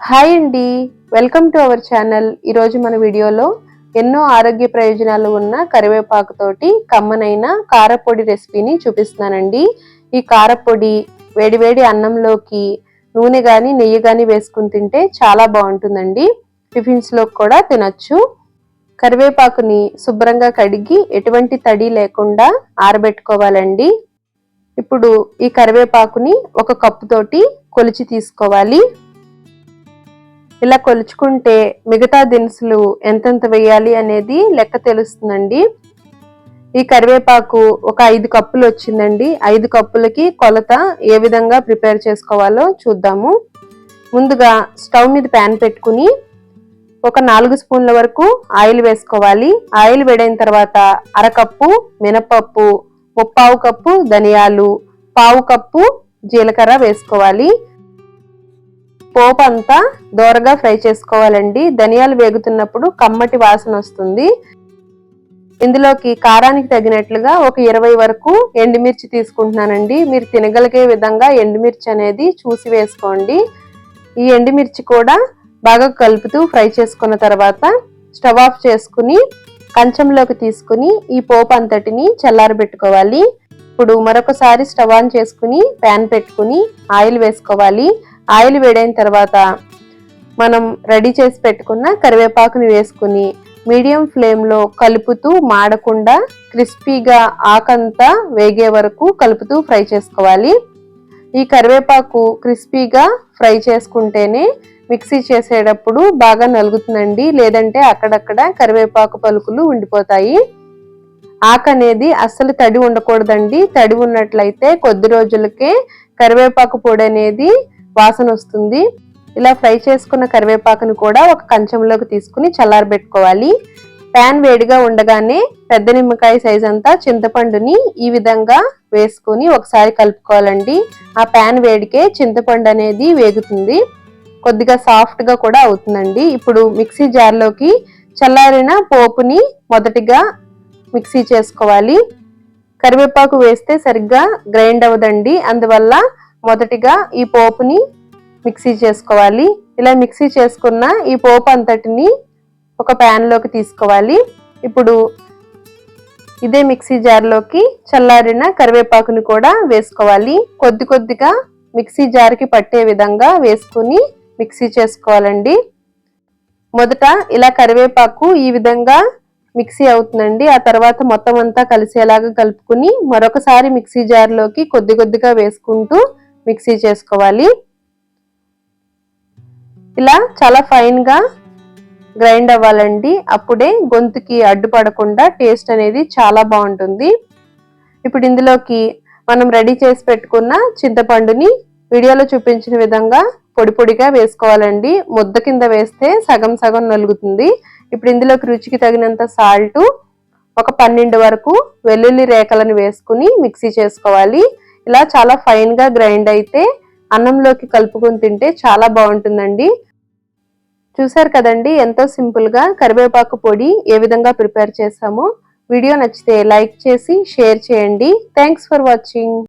Hi అండి. Welcome to our channel. ఈరోజు మన వీడియోలో ఎన్నో ఆరోగ్య ప్రయోజనాలు ఉన్న కరివేపాకుతోటి కమ్మనైన కారపొడి రెసిపీని చూపిస్తున్నానండి. ఈ కారపొడి వేడివేడి అన్నంలోకి నూనె కానీ నెయ్యి కానీ వేసుకుని తింటే చాలా బాగుంటుందండి. టిఫిన్స్లో కూడా తినచ్చు. కరివేపాకుని శుభ్రంగా కడిగి ఎటువంటి తడి లేకుండా ఆరబెట్టుకోవాలండి. ఇప్పుడు ఈ కరివేపాకుని ఒక కప్పుతోటి కొలిచి తీసుకోవాలి. ఇలా కొలుచుకుంటే మిగతా దినుసులు ఎంతెంత వేయాలి అనేది లెక్క తెలుస్తుందండి. ఈ కరివేపాకు ఒక ఐదు కప్పులు వచ్చిందండి. ఐదు కప్పులకి కొలత ఏ విధంగా ప్రిపేర్ చేసుకోవాలో చూద్దాము. ముందుగా స్టవ్ మీద ప్యాన్ పెట్టుకుని ఒక నాలుగు స్పూన్ల వరకు ఆయిల్ వేసుకోవాలి. ఆయిల్ వేడైన తర్వాత అరకప్పు మినపప్పు ముప్పావు కప్పు ధనియాలు పావు కప్పు జీలకర్ర వేసుకోవాలి. పోపు అంతా దోరగా ఫ్రై చేసుకోవాలండి. ధనియాలు వేగుతున్నప్పుడు కమ్మటి వాసన వస్తుంది. ఇందులోకి కారానికి తగినట్లుగా ఒక ఇరవై వరకు ఎండుమిర్చి తీసుకుంటున్నానండి. మీరు తినగలిగే విధంగా ఎండుమిర్చి అనేది చూసి వేసుకోండి. ఈ ఎండుమిర్చి కూడా బాగా కలుపుతూ ఫ్రై చేసుకున్న తర్వాత స్టవ్ ఆఫ్ చేసుకుని కంచంలోకి తీసుకుని ఈ పోపు అంతటిని చల్లారబెట్టుకోవాలి. ఇప్పుడు మరొకసారి స్టవ్ ఆన్ చేసుకుని ప్యాన్ పెట్టుకుని ఆయిల్ వేసుకోవాలి. ఆయిల్ వేడైన తర్వాత మనం రెడీ చేసి పెట్టుకున్న కరివేపాకుని వేసుకుని మీడియం ఫ్లేమ్లో కలుపుతూ మాడకుండా క్రిస్పీగా ఆకంతా వేగే వరకు కలుపుతూ ఫ్రై చేసుకోవాలి. ఈ కరివేపాకు క్రిస్పీగా ఫ్రై చేసుకుంటేనే మిక్సీ చేసేటప్పుడు బాగా నలుగుతుందండి. లేదంటే అక్కడక్కడ కరివేపాకు పలుకులు ఉండిపోతాయి. ఆకు అనేది అస్సలు తడి ఉండకూడదండి. తడి ఉన్నట్లయితే కొద్ది రోజులకే కరివేపాకు పొడి అనేది వాసన వస్తుంది. ఇలా ఫ్రై చేసుకున్న కరివేపాకును కూడా ఒక కంచంలోకి తీసుకుని చల్లారబెట్టుకోవాలి ప్యాన్ వేడిగా ఉండగానే పెద్ద నిమ్మకాయ సైజ్ అంతా చింతపండుని ఈ విధంగా వేసుకుని ఒకసారి కలుపుకోవాలండి. ఆ ప్యాన్ వేడికే చింతపండు అనేది వేగుతుంది. కొద్దిగా సాఫ్ట్గా కూడా అవుతుందండి. ఇప్పుడు మిక్సీ జార్లోకి చల్లారిన పోపుని మొదటిగా మిక్సీ చేసుకోవాలి. కరివేపాకు వేస్తే సరిగ్గా గ్రైండ్ అవ్వదండి. అందువల్ల మొదటిగా ఈ పోపుని మిక్సీ చేసుకోవాలి. ఇలా మిక్సీ చేసుకున్న ఈ పోపు అంతటిని ఒక ప్యాన్లోకి తీసుకోవాలి. ఇప్పుడు ఇదే మిక్సీ జార్లోకి చల్లారిన కరివేపాకుని కూడా వేసుకోవాలి. కొద్ది కొద్దిగా మిక్సీ జార్కి పట్టే విధంగా వేసుకుని మిక్సీ చేసుకోవాలండి. మొదట ఇలా కరివేపాకు ఈ విధంగా మిక్సీ అవుతుందండి. ఆ తర్వాత మొత్తం అంతా కలిసేలాగా కలుపుకుని మరొకసారి మిక్సీ జార్లోకి కొద్ది కొద్దిగా వేసుకుంటూ మిక్సీ చేసుకోవాలి. ఇలా చాలా ఫైన్గా గ్రైండ్ అవ్వాలండి. అప్పుడే గొంతుకి అడ్డుపడకుండా టేస్ట్ అనేది చాలా బాగుంటుంది. ఇప్పుడు ఇందులోకి మనం రెడీ చేసి పెట్టుకున్న చింతపండుని వీడియోలో చూపించిన విధంగా పొడి పొడిగా వేసుకోవాలండి. ముద్ద కింద వేస్తే సగం సగం నలుగుతుంది. ఇప్పుడు ఇందులోకి రుచికి తగినంత సాల్ట్ ఒక పన్నెండు వరకు వెల్లుల్లి రేఖలను వేసుకుని మిక్సీ చేసుకోవాలి. ఇలా చాలా ఫైన్గా గ్రైండ్ అయితే అన్నంలోకి కలుపుకొని తింటే చాలా బాగుంటుందండి. చూసారు కదండి ఎంతో సింపుల్గా కరివేపాకు పొడి ఏ విధంగా ప్రిపేర్ చేసామో. వీడియో నచ్చితే లైక్ చేసి షేర్ చేయండి. Thanks for watching